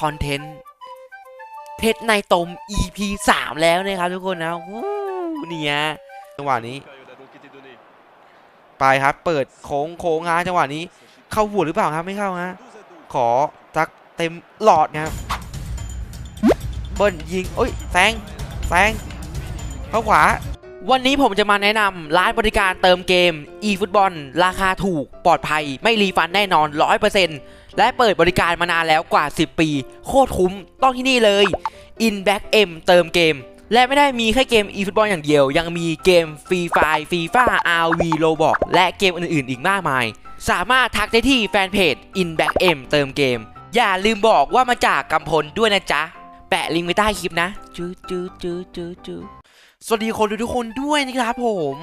คอนเทนต์เพชรในตม EP 3 แล้วนะครับทุกคนนะวู้เนี่ยจังหวะนี้ ไปครับเปิดโค้งโค้งฮะจังหวะนี้ เข้าหัวหรือเปล่าครับไม่เข้าฮะขอสักเต็มหลอดนะครับเบิ้ลยิงโอ้ยแซงแซงเข้าขวา วันนี้ผมจะมาแนะนำร้านบริการเติมเกม eFootball ราคาถูกปลอดภัย ไม่รีฟันแน่นอน 100%และเปิดบริการมานานแล้วกว่า 10 ปี โคตรคุ้มต้องที่นี่เลย Inback M เติมเกม และไม่ได้มีแค่เกม eFootball อย่างเดียว ยังมีเกม Free Fire FIFA RV Roblox และเกมอื่นๆ อีกมากมาย สามารถทักได้ที่แฟนเพจ Inback M เติมเกม อย่าลืมบอกว่ามาจากกำพลด้วยนะจ๊ะ แปะลิงก์ไว้ใต้คลิปนะจูจูจูจูจู สวัสดีคนดูทุกคนด้วยนะครับผม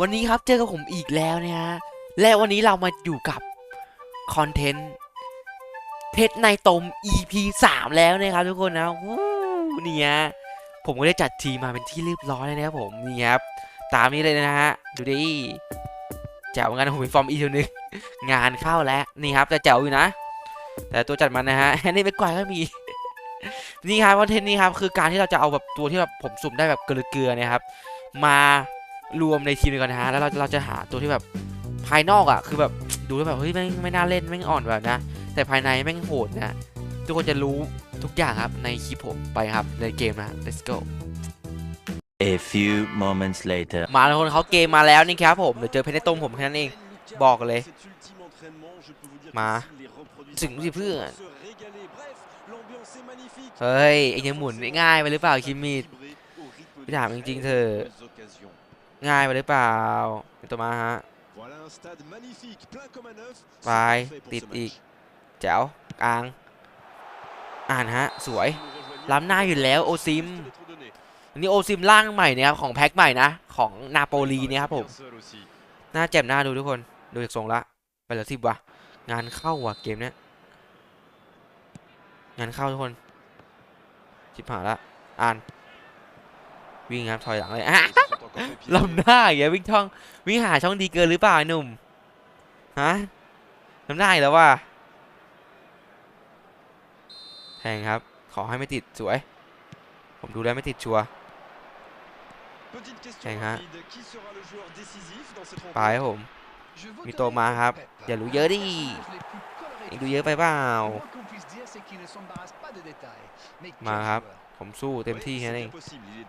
วันนี้ครับเจอกับผมอีกแล้วนะฮะและวันนี้เรามาอยู่กับคอนเทนต์เพชรในตม EP 3 แล้วนะครับทุกคนนะวู้เนี่ยผมก็ได้จัดทีมมาเป็นที่เรียบร้อยแล้วนะครับผมนี่ครับตามนี้เลยนะฮะดูดิแจ๋วงานผมมีฟอร์มอีกทีนึงงานเข้าแล้วนี่ครับแต่แจ๋วอยู่นะ แต่ตัวจัดมันนะฮะนี่ไม่กวาดก็มี นี่ครับคอนเทนต์นี้ครับคือการที่เราจะเอาแบบตัวที่แบบผมสุ่มได้แบบเกลือเกลือๆเนี่ยครับมารวมในทีมเดียวกันนะฮะแล้วเราเราจะหาตัวที่แบบภายนอกอะคือแบบดูแล้วแบบเฮ้ยไม่งไม่น่าเล่นไม่งอ่อนแบบนะ แต่ภายในแม่งโหดนะทุกคนจะรู้ทุกอย่างครับในคลิปผมไปครับในเกมนะ let's go A few moments later. มาแล้วคนเขาเกมมาแล้วนี่ครับผมเดี๋ยวเจอเพชรในตรงผมแค่นั้นเองบอกเลย มาถึงสิเพื่อน เฮ้ยเอ็งยังหมุนง่ายไปหรือเปล่าคิมมิดพี่ถามจริงๆเธอะง่ายไปหรือเปล่าเป็นตัวมาฮะไปติดอีกแจ๋วกลาง อ่านฮะ สวย ล้ำหน้าอยู่แล้วโอซิมอันนี้โอซิมร่างใหม่เนี่ยครับของแพ็คใหม่นะ ของนาโปลีเนี่ยครับผมหน้าแจ่มหน้าดูทุกคน ดูจากทรงละ ไปเหลือสิบว่ะงานเข้าว่ะเกมเนี้ย งานเข้าทุกคนชิบหายละอ่าน วิ่งครับถอยหลังเลยอะลำหน้าอย่างเงี้ยวิ่งช่อง วิ่งหาช่องดีเกินหรือเปล่าไอ้หนุ่มฮะลำหน้าอีกแล้วว่ะแทงครับ ขอให้ไม่ติดสวย ผมดูแล้วไม่ติดชัวร์ใช่ฮะไปครับผม มีโตมาครับ อย่ารู้เยอะดิเองดูเยอะไปเปล่ามาครับ ผมสู้เต็มที่แค่นั้นเอง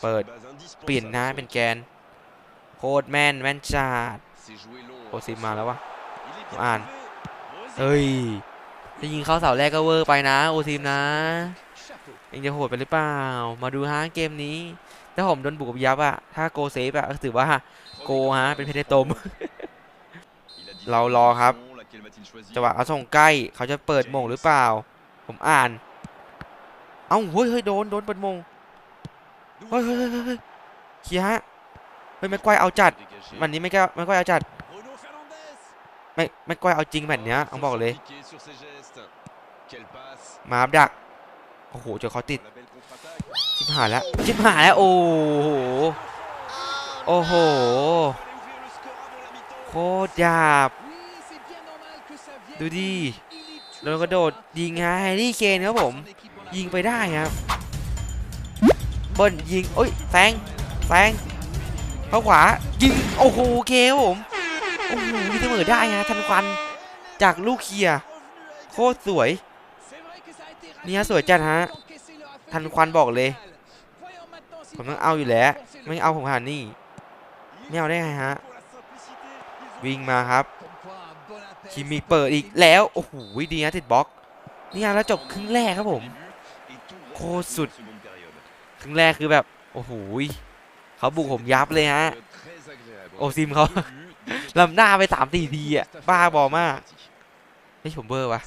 เปิดเปลี่ยนนะเป็นแกน โคตรแม่นแม่นจัดโอซิมมาแล้ววะอ่านเฮ้ยจะยิงเข้าเสาแรกก็เวอร์ไปนะโอทีมนะเองจะโหดไปหรือเปล่า มาดูฮะเกมนี้ ถ้าผมโดนบุกกับยับอะถ้าโกเซฟอะก็ถือว่าโกฮะเป็นเพชรในตม เรารอครับจังหวะเอาส่งใกล้เขาจะเปิดมงหรือเปล่า ผมอ่าน เอ้าเฮ้ยเฮ้ยโดนโดนเปิดมงเฮ้ยเฮ้ยเฮ้ยเฮ้ยเฮ้ยเคลียฮะเฮ้ยไม่กวายเอาจัดวันนี้ไม่แก้ไม่กวายเอาจัดไม่ไม่กวายเอาจริงแบบเนี้ยต้องบอกเลย มาบดักโอ้โหเจอเขาติดชิบหายแล้วชิบหายแล้วโอ้โหโอ้โห โคตรหยาบ ดูดิโดนกระโดดยิงฮะแฮร์รี่เคนครับผม ยิงไปได้ครับ เบิ้ลยิงโอ้ยแซงแซงเข้าขวายิงโอ้โหเคครับผมโอ้โหมีเสมอได้ฮะทันควันจากลูกเคลียร์โคตรสวยนี่ฮะสวยจัดฮะทันควันบอกเลย ผมต้องเอาอยู่แล้ว ไม่เอาผมขนานี้ไม่เอาได้ไงฮะ วิ่งมาครับ คิมิเปิดอีกแล้ว โอ้โหดีนะติดบล็อก นี่แล้วจบครึ่งแรกครับผม โคตรสุด ครึ่งแรกคือแบบ โอ้โหเขาบุกผมยับเลยฮะ โอซิมเขาลำหน้าไปสามสี่ทีอะ บ้าบอมากเฮ้ยผมเบอร์วะ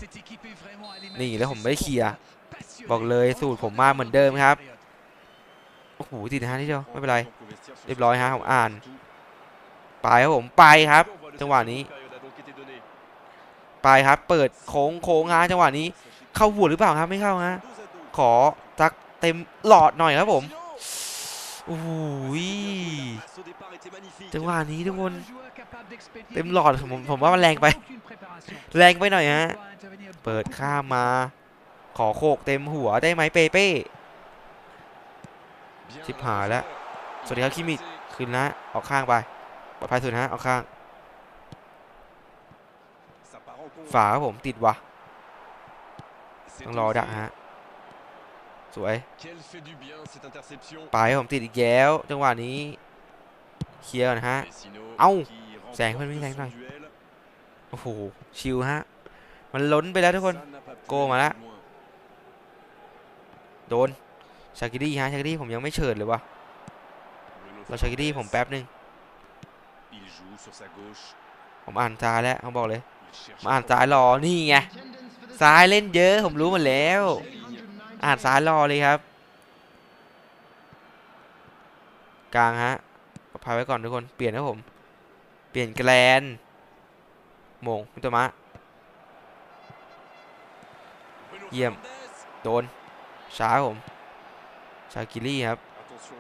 นี่แล้วผมไม่เคลียร์ บอกเลยสูตรผมมาเหมือนเดิมครับ โอ้โหติดนะฮะนี่เดียวไม่เป็นไร เรียบร้อยฮะผมอ่าน ไปครับผมไปครับ จังหวะนี้ ไปครับ เปิดโค้งโค้งฮะจังหวะนี้ เข้าหัวหรือเปล่าครับไม่เข้าฮะขอสักเต็มหลอดหน่อยครับผมโอ้โหจังหวะนี้ทุกคนเต็มหลอดผมผมว่ามันแรงไป แรงไปหน่อยฮะเปิดข้ามมา ขอโคกเต็มหัวได้ไหมเปเป้ชิบหายแล้วสวัสดีครับคิมิคืนนะออกข้างไปปลอดภัยสุดนะฮะออกข้าง ฝาครับผมติดว่ะต้องรอดักฮะสวยไปครับผมติดอีกแล้วจังหวะนี้เคลียร์ก่อนฮะเอ้าแสงมันไม่แรงหน่อยโอ้โหชิลฮะมันล้นไปแล้วทุกคนโกมาละโดนชากิดี้ฮะชากิดี้ผมยังไม่เฉิดเลยวะเราชากิดี้ผมแป๊บนึงผมอ่านซ้ายแล้วเขาบอกเลย มาอ่านซ้ายรอนี่ไงซ้ายเล่นเยอะผมรู้หมดแล้ว อ่านซ้ายรอเลยครับ กลางฮะปลอดภัยไว้ก่อนทุกคนเปลี่ยนนะผม เปลี่ยนแกลนมงมิตมะเยี่ยมโดนช้าผมชากิลี่ครับ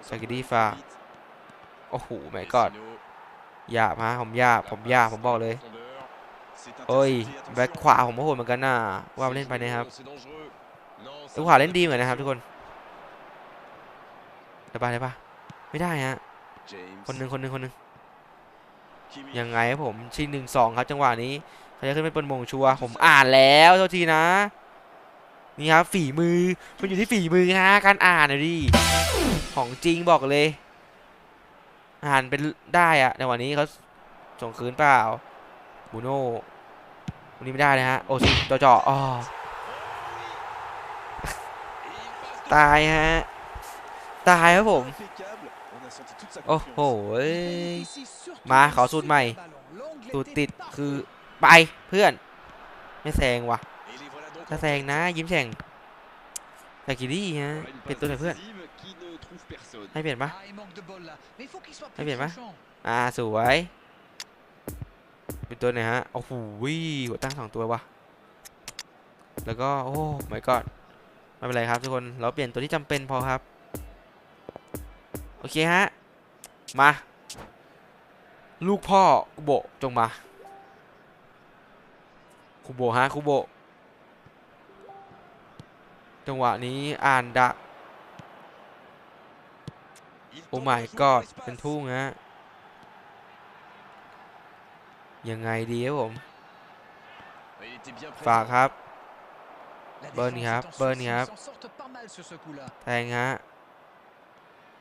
ซากิดี้ฟาโอ้โหแม่กอดหยาบฮะผมหยาบผมหยาบผมบอกเลย เอ้ยแบ็คขวาผมก็โหดเหมือนกันน่ะว่าเล่นไปนะครับแบ็คขวาเล่นดีเหมือนกันนะครับทุกคนได้ปะได้ปะไม่ได้ฮะคนหนึ่งคนหนึ่งคนหนึ่งยังไงครับผมชิงหนึ่งสองครับ จังหวะนี้เขาจะขึ้นไปเป็นมงชัวร์ผมอ่านแล้วโทษทีนะ นี่ครับฝีมือมันอยู่ที่ฝีมือฮะการอ่านนะดิของจริงบอกเลย อ่านเป็นได้อะในวันนี้เขาส่งคืนเปล่า บูโน่วันนี้ไม่ได้เลยฮะ โอซิจ่อจ่ออตายฮะ ตายครับผม โอ้โห มาขอสูตรใหม่สูตรติดคือไปเพื่อน ไม่แซงว่ะถ้าแซงนะ ยิ้มแฉ่งแต่กิลี่ฮะเปลี่ยนตัวหน่อยเพื่อนให้เปลี่ยนปะให้เปลี่ยนปะอ่าสวย เป็นตัวไหนฮะโอ้โหหัวตั้งสองตัววะแล้วก็โอ้ my god ไม่เป็นไรครับทุกคนเราเปลี่ยนตัวที่จำเป็นพอครับ โอเคฮะ มา ลูกพ่อคุโบจงมาคุโบฮะคุโบจังหวะนี้อ่านดะโอ้ my god เป็นทุ่งฮะ ยังไงดีครับผม ฝากครับ เบิร์นครับ เบิร์นครับแทงฮะ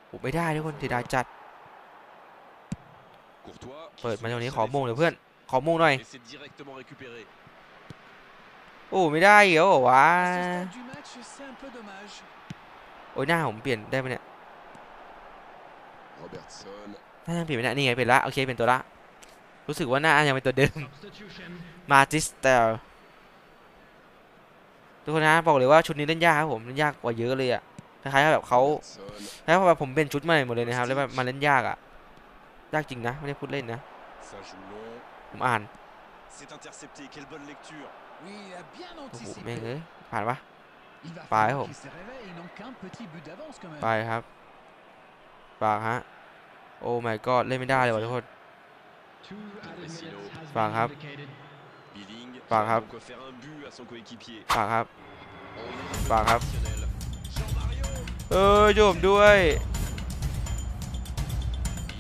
โอ้ไม่ได้ทุกคนเสียดายจัด เปิดมาตรงนี้ขอโมงเดี๋ยวเพื่อน ขอโมงหน่อย โอ้ไม่ได้เหรอวะโอ้ยหน้าผมเปลี่ยนได้ไหมเนี่ยหน้ายังเปลี่ยนไม่ได้นี่ไงเปลี่ยนละโอเคเปลี่ยนตัวละ รู้สึกว่าหน้ายังเป็นตัวเดิม มาจิสเตลทุกคนนะบอกเลยว่าชุดนี้เล่นยากครับผมเล่นยากกว่าเยอะเลยอะคล้ายๆแบบเขาแล้วแบบผมเป็นชุดใหม่หมดเลยนะครับแล้วแบบมาเล่นยากอะยากจริงนะไม่ได้พูดเล่นนะผมอ่านโอ้โหแม่งเอ้ยผ่านปะไปครับผมไปครับฝากฮะโอ้ my god เล่นไม่ได้เลยว่ะทุกคน ฝากครับ ฝากครับ ฝากครับ ฝากครับ เออช่วยผมด้วย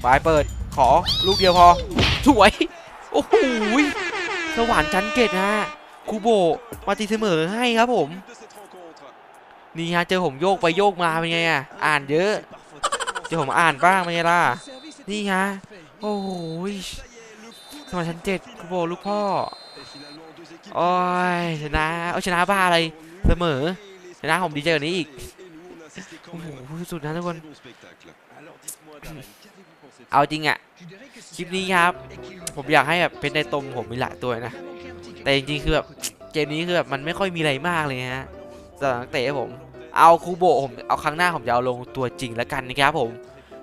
ปลายเปิด ขอลูกเดียวพอ สวย โอ้โหยสวรรค์ชั้นเกตนะฮะคูโบะมาตีเสมอให้ครับผม นี่ฮะเจอผมโยกไปโยกมาเป็นไงอะ อ่านเยอะ เจอผมอ่านบ้างเป็นไงล่ะ นี่ฮะ โอ้โหย สวรรค์ชั้นเจ็ดคูโบลูกพ่อ โอ้ยชนะ เอาชนะบ้าอะไร เสมอ ชนะผมดีใจกว่านี้อีก โอ้โหสุดนะทุกคน เอาจริงอะคลิปนี้ครับ ผมอยากให้แบบเป็นในตมผมมีหลายตัวนะ แต่จริงๆคือแบบเกมนี้คือแบบมันไม่ค่อยมีอะไรมากเลยฮะสำหรับนักเตะผม เอาคูโบผมเอาครั้งหน้าผมจะเอาลงตัวจริงแล้วกันนะครับผม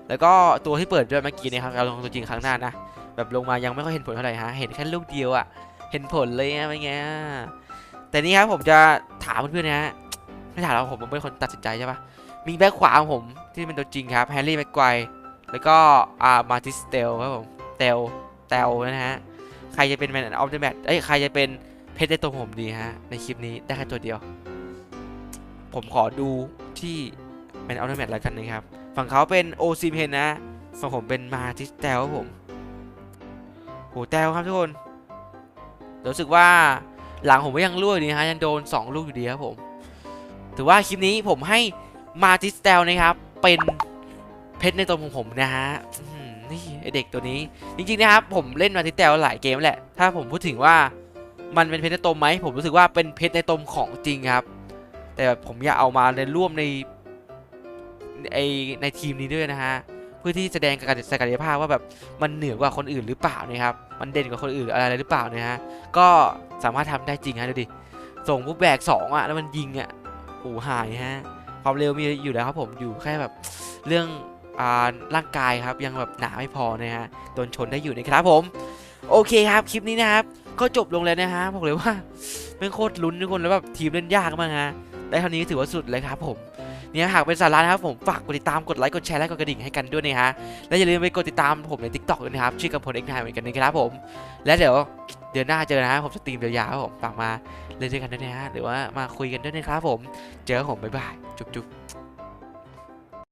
แล้วก็ตัวที่เปิดด้วยเมื่อกี้นะครับเอาลงตัวจริงครั้งหน้านะ แบบลงมายังไม่ค่อยเห็นผลเท่าไหร่ฮะเห็นแค่ลูกเดียวอะเห็นผลเลยอะเป็นไงอะแต่นี่ครับผมจะถามเพื่อนๆนะฮะไม่ถามเราผมผมเป็นคนตัดสินใจใช่ปะมีแบ็คขวาของผมที่เป็นตัวจริงครับแฮร์รี่แม็กไกวแล้วก็อ่ามาติสเตลครับผมเตลเตลนะฮะใครจะเป็นแมนออฟเดอะแมตเอ้ยใครจะเป็นเพชรในตัวผมดีฮะในคลิปนี้ได้แค่ตัวเดียว ผมขอดูที่เป็นอัลเทอร์แมทแล้วกันนะครับ ฝั่งเขาเป็นโอซิมเพนนะฝั่งผมเป็นมาทิสเตลครับผม โหแตลครับทุกคนรู้สึกว่าหลังผมก็ยังรั่วอยู่ดีนะฮะยังโดน 2 ลูกอยู่ดีครับผม ถือว่าคลิปนี้ผมให้มาทิสเตลนะครับ เป็นเพชรในตัวของผมนะฮะนี่เด็กตัวนี้ จริงๆนะครับผมเล่นมาทิสเตลหลายเกมแหละ ถ้าผมพูดถึงว่ามันเป็นเพชรในตมไหมผมรู้สึกว่าเป็นเพชรในตมของจริงครับ แต่ผมอยากเอามาในร่วมในไอในทีมนี้ด้วยนะฮะ เพื่อที่แสดงศักยภาพว่าแบบมันเหนือกว่าคนอื่นหรือเปล่านะครับ มันเด่นกว่าคนอื่นอะไรหรือเปล่านะฮะ ก็สามารถทำได้จริงฮะดูดิ ส่งปุ๊บแบกสองอะแล้วมันยิงอะโอ้หายฮะ ความเร็วมีอยู่แล้วครับผม อยู่แค่แบบเรื่องอ่าร่างกายครับยังแบบหนาไม่พอนะฮะ โดนชนได้อยู่นะครับผม โอเคครับคลิปนี้นะครับ ก็จบลงแล้วนะฮะบอกเลยว่าเป็นโคตรลุ้นทุกคนแล้วแบบทีมเล่นยากมากฮะ ได้เท่านี้ถือว่าสุดเลยครับผม เนี่ยหากเป็นสาระนะครับผมฝากกดติดตามกดไลค์กดแชร์และกดกระดิ่งให้กันด้วยนะฮะและอย่าลืมไปกดติดตามผมใน TikTok ด้วยนะครับชื่อกับพลเอ็กไนเหมือนกันนะครับผม และเดี๋ยวเดือนหน้าเจอนะฮะผมสตรีมยาวๆผมฝากมาเล่นด้วยกันด้วยนะฮะหรือว่ามาคุยกันด้วยนะครับผม เจอกันผมบ๊ายบายจุ๊บๆ